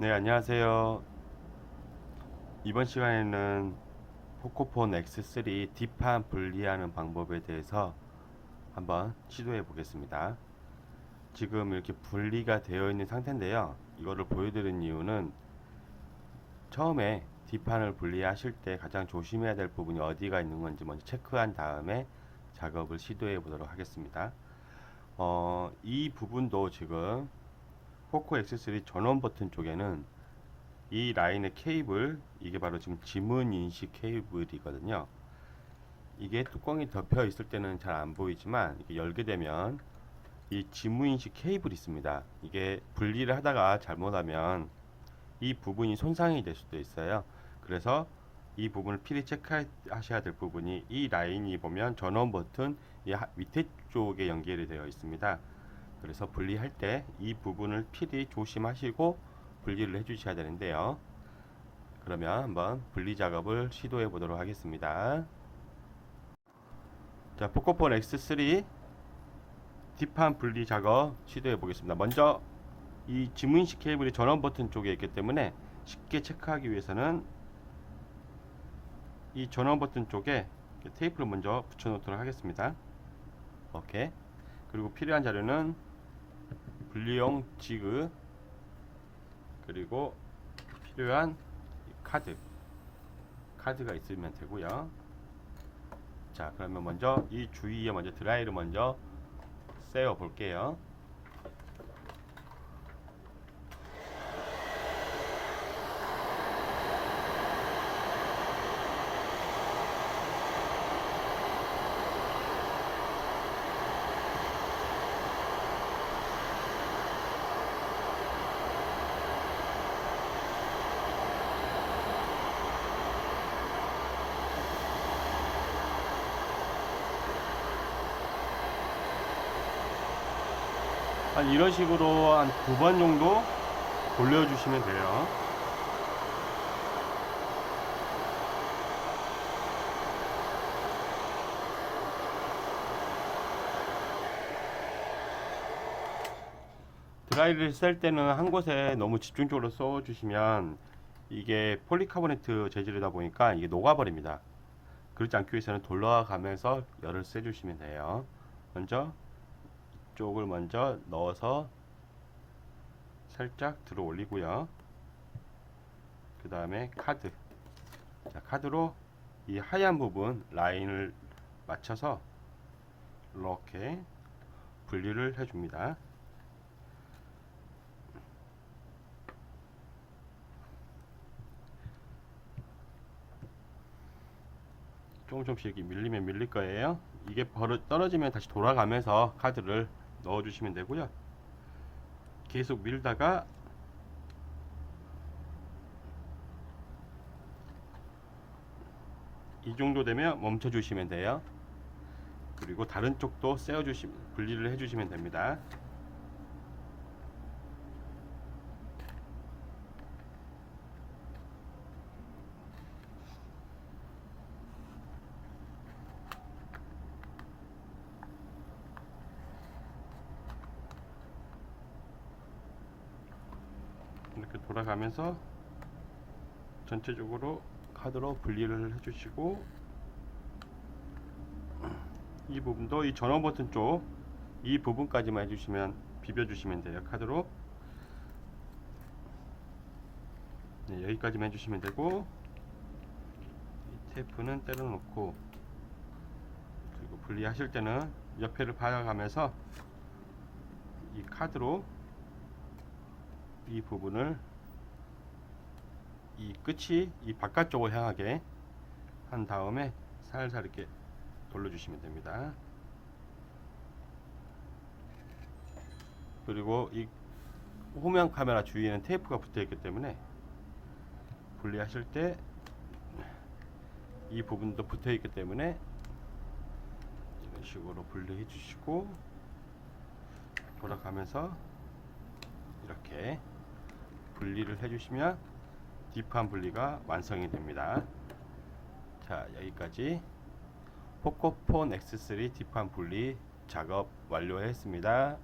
네, 안녕하세요. 이번 시간에는 포코폰 X3 뒷판 분리하는 방법에 대해서 한번 시도해 보겠습니다. 지금 이렇게 분리가 되어 있는 상태인데요. 이거를 보여드린 이유는 처음에 뒷판을 분리하실 때 가장 조심해야 될 부분이 어디가 있는 건지 먼저 체크한 다음에 작업을 시도해 보도록 하겠습니다. 어, 이 부분도 지금 포코 X3 전원 버튼 쪽에는 이 라인의 케이블 이게 바로 지금 지문 인식 케이블이거든요. 이게 뚜껑이 덮여 있을 때는 잘 안 보이지만 이게 열게 되면 이 지문 인식 케이블이 있습니다. 이게 분리를 하다가 잘못하면 이 부분이 손상이 될 수도 있어요. 그래서 이 부분을 필히 체크하셔야 될 부분이 이 라인이 보면 전원 버튼 이 하- 밑에 쪽에 연결이 되어 있습니다. 그래서 분리할 때 이 부분을 필히 조심하시고 분리를 해 주셔야 되는데요. 그러면 한번 분리 작업을 시도해 보도록 하겠습니다. 자, 포코폰 X3 뒷판 분리 작업 시도해 보겠습니다. 먼저 이 지문식 케이블이 전원 버튼 쪽에 있기 때문에 쉽게 체크하기 위해서는 이 전원 버튼 쪽에 이렇게 테이프를 먼저 붙여 놓도록 하겠습니다. 오케이. 그리고 필요한 자료는 분리용 지그 그리고 필요한 이 카드 카드가 있으면 되고요. 자, 그러면 먼저 이 주위에 먼저 드라이를 먼저 세워 볼게요. 한 이런 식으로 한 두 번 정도 돌려주시면 돼요. 드라이를 쓸 때는 한 곳에 너무 집중적으로 써주시면 이게 폴리카보네트 재질이다 보니까 이게 녹아버립니다. 그렇지 않기 위해서는 돌아가면서 열을 쐬주시면 돼요. 먼저 쪽을 먼저 넣어서 살짝 들어 올리고요. 그 다음에 카드. 자, 카드로 이 하얀 부분 라인을 맞춰서 이렇게 분리를 해줍니다. 조금 조금씩 밀리면 밀릴 거예요. 이게 벌어 떨어지면 다시 돌아가면서 카드를 넣어주시면 되고요. 계속 밀다가 이 정도 되면 멈춰 주시면 돼요. 그리고 다른 쪽도 세워 주시면 분리를 해 주시면 됩니다. 이렇게 돌아가면서 전체적으로 카드로 분리를 해주시고 이 부분도 이 전원 버튼 쪽 이 부분까지만 해주시면 비벼주시면 돼요 카드로. 네, 여기까지만 해주시면 되고 이 테이프는 때려놓고 그리고 분리하실 때는 옆에를 봐가면서 이 카드로 이 부분을 이 끝이 이 바깥쪽을 향하게 한 다음에 살살 이렇게 돌려주시면 됩니다. 그리고 이 후면 카메라 주위에는 테이프가 붙어 있기 때문에 분리하실 때 이 부분도 붙어 있기 때문에 이런 식으로 분리해 주시고 돌아가면서 이렇게 분리를 해주시면 뒷판 분리가 완성이 됩니다. 자 여기까지 포코폰 X3 뒷판 분리 작업 완료했습니다.